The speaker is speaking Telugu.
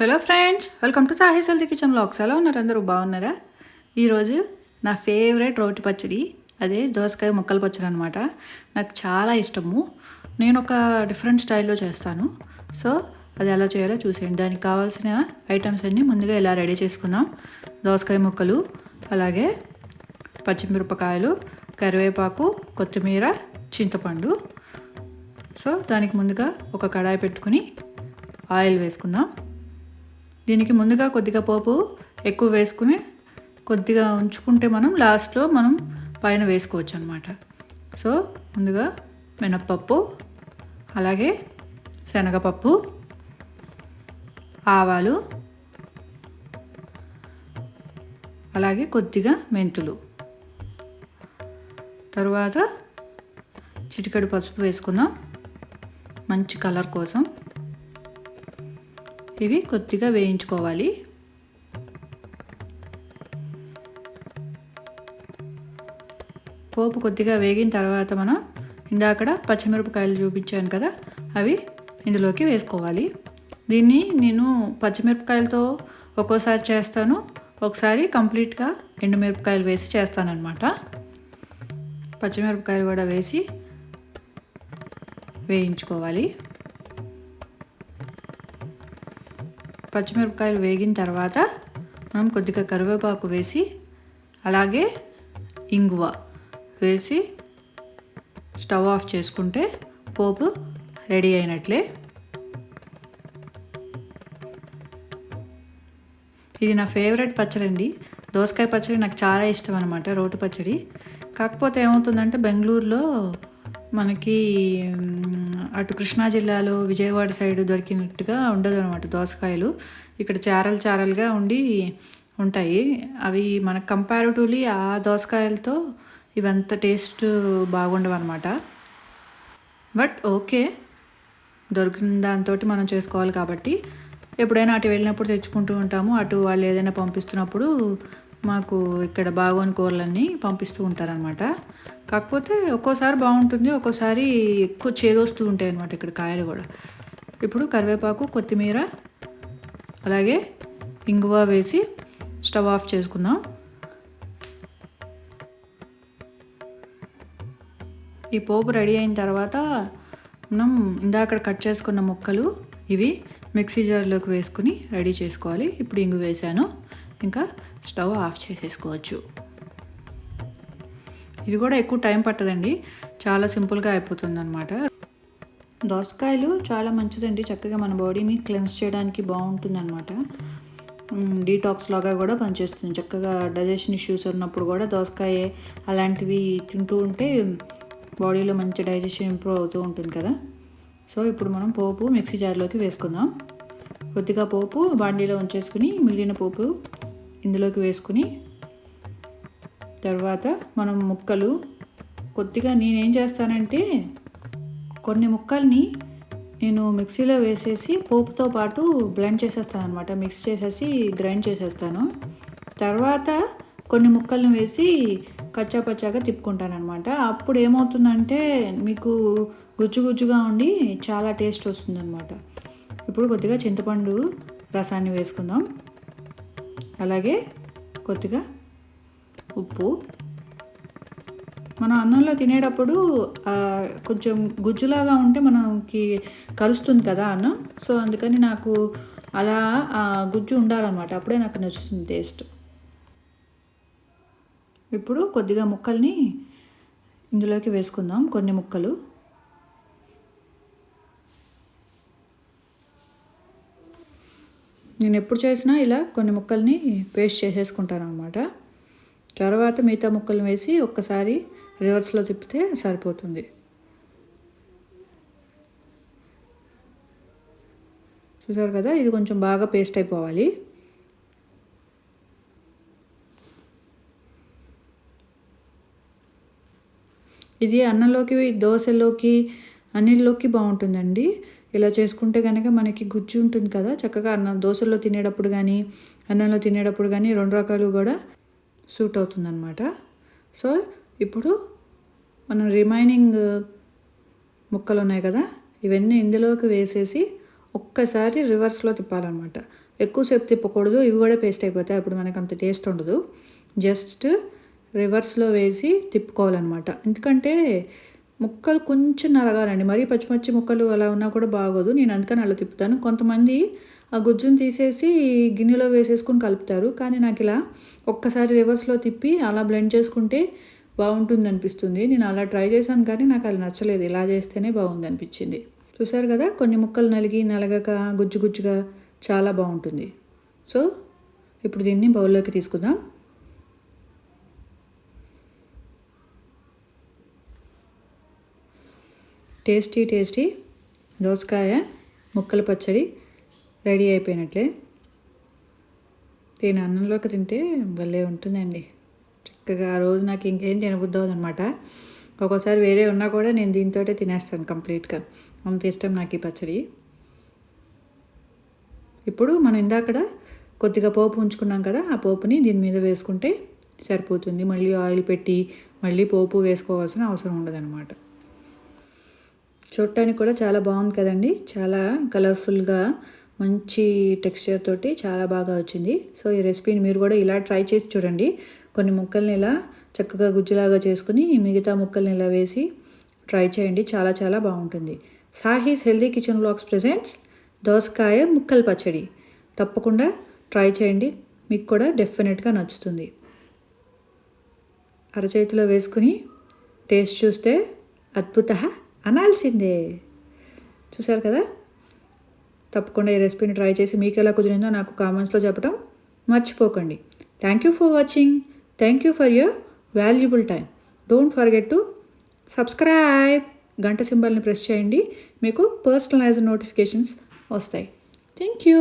Hello friends welcome to Sahi healthy kitchen blogs ఎలా ఉన్నారు అందరూ బాగున్నారా? ఈరోజు నా ఫేవరెట్ రోటి పచ్చడి. అదే దోసకాయ ముక్కల పచ్చడి అనమాట నాకు చాలా ఇష్టము. నేను ఒక డిఫరెంట్ స్టైల్లో చేస్తాను. సో అది ఎలా చేయాలో చూసేయండి. దానికి కావాల్సిన ఐటమ్స్ అన్నీ ముందుగా ఇలా రెడీ చేసుకుందాం. దోసకాయ ముక్కలు అలాగే పచ్చిమిరపకాయలు కరివేపాకు కొత్తిమీర చింతపండు. సో దానికి ముందుగా ఒక కడాయి పెట్టుకుని ఆయిల్ వేసుకుందాం. దీనికి ముందుగా కొద్దిగా పోపు ఎక్కువ వేసుకుని కొద్దిగా ఉంచుకుంటే మనం లాస్ట్లో మనం పైన వేసుకోవచ్చు అనమాట సో ముందుగా మినప్పప్పు అలాగే శనగపప్పు ఆవాలు అలాగే కొద్దిగా మెంతులు. తరువాత చిటికెడు పసుపు వేసుకుందాం. మంచి కలర్ కోసం ఇవి కొద్దిగా వేయించుకోవాలి. పోపు కొద్దిగా వేగిన తర్వాత మనం ఇందాకడ పచ్చిమిరపకాయలు చూపించాను కదా అవి ఇందులోకి వేసుకోవాలి. దీన్ని నేను పచ్చిమిరపకాయలతో ఒక్కోసారి చేస్తాను ఒకసారి కంప్లీట్గా ఎండుమిరపకాయలు వేసి చేస్తానన్నమాట. పచ్చిమిరపకాయలు కూడా వేసి వేయించుకోవాలి. పచ్చిమిరపకాయలు వేగిన తర్వాత మనం కొద్దిగా కరివేపాకు వేసి అలాగే ఇంగువ వేసి స్టవ్ ఆఫ్ చేసుకుంటే పోపు రెడీ అయినట్లే. ఇది నా ఫేవరెట్ పచ్చడి అండి దోసకాయ పచ్చడి నాకు చాలా ఇష్టం అనమాట రోటి పచ్చడి. కాకపోతే ఏమవుతుందంటే బెంగళూరులో మనకి అటు కృష్ణా జిల్లాలో విజయవాడ సైడ్ దొరికినట్టుగా ఉండదు అనమాట దోసకాయలు. ఇక్కడ చారలు చారలుగా ఉండి ఉంటాయి. అవి మనకు కంపారిటివ్లీ ఆ దోసకాయలతో ఇవంత టేస్ట్ బాగుండవు అనమాట బట్ ఓకే దొరికిన దాంతో మనం చేసుకోవాలి కాబట్టి. ఎప్పుడైనా అటు వెళ్ళినప్పుడు తెచ్చుకుంటూ ఉంటాము. అటు వాళ్ళు ఏదైనా పంపిస్తున్నప్పుడు మాకు ఇక్కడ బాగోని కూరలన్నీ పంపిస్తూ ఉంటారనమాట కాకపోతే ఒక్కోసారి బాగుంటుంది ఒక్కోసారి ఎక్కువ చేదొస్తూ ఉంటాయి అనమాట ఇక్కడ కాయలు కూడా. ఇప్పుడు కరివేపాకు కొత్తిమీర అలాగే ఇంగువ వేసి స్టవ్ ఆఫ్ చేసుకుందాం. ఈ పోపు రెడీ అయిన తర్వాత మనం ఇందాక కట్ చేసుకున్న ముక్కలు ఇవి మిక్సీ జార్లోకి వేసుకుని రెడీ చేసుకోవాలి. ఇప్పుడు ఇంగు వేసాను ఇంకా స్టవ్ ఆఫ్ చేసేసుకోవచ్చు. ఇది కూడా ఎక్కువ టైం పట్టదండి. చాలా సింపుల్గా అయిపోతుంది అనమాట దోసకాయలు చాలా మంచిదండి. చక్కగా మన బాడీని క్లెన్స్ చేయడానికి బాగుంటుంది అనమాట డీటాక్స్ లాగా కూడా పనిచేస్తుంది. చక్కగా డైజెషన్ ఇష్యూస్ ఉన్నప్పుడు కూడా దోసకాయ అలాంటివి తింటూ ఉంటే బాడీలో మంచి డైజెషన్ ఇంప్రూవ్ అవుతూ ఉంటుంది కదా. సో ఇప్పుడు మనం పోపు మిక్సీ జార్లోకి వేసుకుందాం. కొద్దిగా పోపు బాండీలో ఉంచేసుకుని మిగిలిన పోపు ఇందులోకి వేసుకుని తర్వాత మనం ముక్కలు కొద్దిగా నేనేం చేస్తానంటే కొన్ని ముక్కల్ని నేను మిక్సీలో వేసేసి పోపుతో పాటు బ్లెండ్ చేసేస్తాను అనమాట మిక్స్ చేసేసి గ్రైండ్ చేసేస్తాను. తర్వాత కొన్ని ముక్కల్ని వేసి కచ్చా పచ్చాగా తిప్పుకుంటాను అనమాట అప్పుడు ఏమవుతుందంటే మీకు గుజ్జు గుజ్జుగా ఉండి చాలా టేస్ట్ వస్తుందన్నమాట. ఇప్పుడు కొద్దిగా చింతపండు రసాన్ని వేసుకుందాం. అలాగే కొద్దిగా ఉప్పు. మనం అన్నంలో తినేటప్పుడు కొంచెం గుజ్జులాగా ఉంటే మనకి కలుస్తుంది కదా అన్నం. సో అందుకని నాకు అలా గుజ్జు ఉండాలన్నమాట. అప్పుడే నాకు నచ్చుతుంది టేస్ట్. ఇప్పుడు కొద్దిగా ముక్కల్ని ఇందులోకి వేసుకుందాం. కొన్ని ముక్కలు. నేను ఎప్పుడు చేసినా ఇలా కొన్ని ముక్కల్ని పేస్ట్ చేసేసుకుంటాను అనమాట తర్వాత మిగతా ముక్కలు వేసి ఒక్కసారి రివర్స్లో తిప్పితే సరిపోతుంది. చూసారు కదా? ఇది కొంచెం బాగా పేస్ట్ అయిపోవాలి. ఇది అన్నంలోకి దోశలోకి అన్నిల్లోకి బాగుంటుందండి. ఇలా చేసుకుంటే కనుక మనకి గుజ్జు ఉంటుంది కదా. చక్కగా అన్నం దోశల్లో తినేటప్పుడు కానీ అన్నంలో తినేటప్పుడు కానీ రెండు రకాలు కూడా సూట్ అవుతుందన్నమాట. సో ఇప్పుడు మనం రిమైనింగ్ ముక్కలు ఉన్నాయి కదా. ఇవన్నీ ఇందులోకి వేసేసి ఒక్కసారి రివర్స్లో తిప్పాలన్నమాట. ఎక్కువసేపు తిప్పకూడదు. ఇవి కూడా పేస్ట్ అయిపోతాయి. అప్పుడు మనకు అంత టేస్ట్ ఉండదు. జస్ట్ రివర్స్లో వేసి తిప్పుకోవాలన్నమాట. ఎందుకంటే ముక్కలు కొంచెం నలగాలండి. మరీ పచ్చిపచ్చి ముక్కలు అలా ఉన్నా కూడా బాగోదు. నేను అందుకని అలా తిప్పుతాను. కొంతమంది ఆ గుజ్జును తీసేసి గిన్నెలో వేసేసుకుని కలుపుతారు. కానీ నాకు ఇలా ఒక్కసారి రివర్స్లో తిప్పి అలా బ్లెండ్ చేసుకుంటే బాగుంటుంది అనిపిస్తుంది నేను అలా ట్రై చేశాను కానీ నాకు అది నచ్చలేదు. ఇలా చేస్తేనే బాగుంది అనిపించింది చూసారు కదా కొన్ని ముక్కలు నలిగి నలగక గుజ్జు గుజ్జుగా చాలా బాగుంటుంది. సో ఇప్పుడు దీన్ని బౌల్లోకి తీసుకుందాం. టేస్టీ టేస్టీ దోసకాయ ముక్కల పచ్చడి రెడీ అయిపోయినట్లే. దీని అన్నంలోకి తింటే భలే ఉంటుందండి. చక్కగా ఆ రోజు నాకు ఇంకేం తినబుద్ధి అనమాట ఒక్కోసారి వేరే ఉన్నా కూడా నేను దీంతో తినేస్తాను కంప్లీట్గా. అంత ఇష్టం నాకు ఈ పచ్చడి. ఇప్పుడు మనం ఇందాకడ కొద్దిగా పోపు ఉంచుకున్నాం కదా ఆ పోపుని దీని మీద వేసుకుంటే సరిపోతుంది. మళ్ళీ ఆయిల్ పెట్టి మళ్ళీ పోపు వేసుకోవాల్సిన అవసరం ఉండదన్నమాట. చూడటానికి కూడా చాలా బాగుంది కదండి. చాలా కలర్ఫుల్గా మంచి టెక్స్చర్ తోటి చాలా బాగా వచ్చింది. సో ఈ రెసిపీని మీరు కూడా ఇలా ట్రై చేసి చూడండి. కొన్ని ముక్కల్ని ఇలా చక్కగా గుజ్జులాగా చేసుకుని మిగతా ముక్కల్ని ఇలా వేసి ట్రై చేయండి. చాలా చాలా బాగుంటుంది. Sahi's healthy kitchen blogs presents దోసకాయ ముక్కల పచ్చడి. తప్పకుండా ట్రై చేయండి. మీకు కూడా డెఫినెట్గా నచ్చుతుంది. అరచేతిలో వేసుకుని టేస్ట్ చూస్తే అద్భుత అనాల్సిందే. చూసారు కదా? తప్పకుండా ఈ రెసిపీని ట్రై చేసి మీకు ఎలా కుదిరిందో నాకు కామెంట్స్లో చెప్పడం మర్చిపోకండి. Thank you for watching thank you for your valuable time don't forget to subscribe గంట సింబల్ని ప్రెస్ చేయండి. మీకు పర్సనలైజ్డ్ నోటిఫికేషన్స్ వస్తాయి. Thank you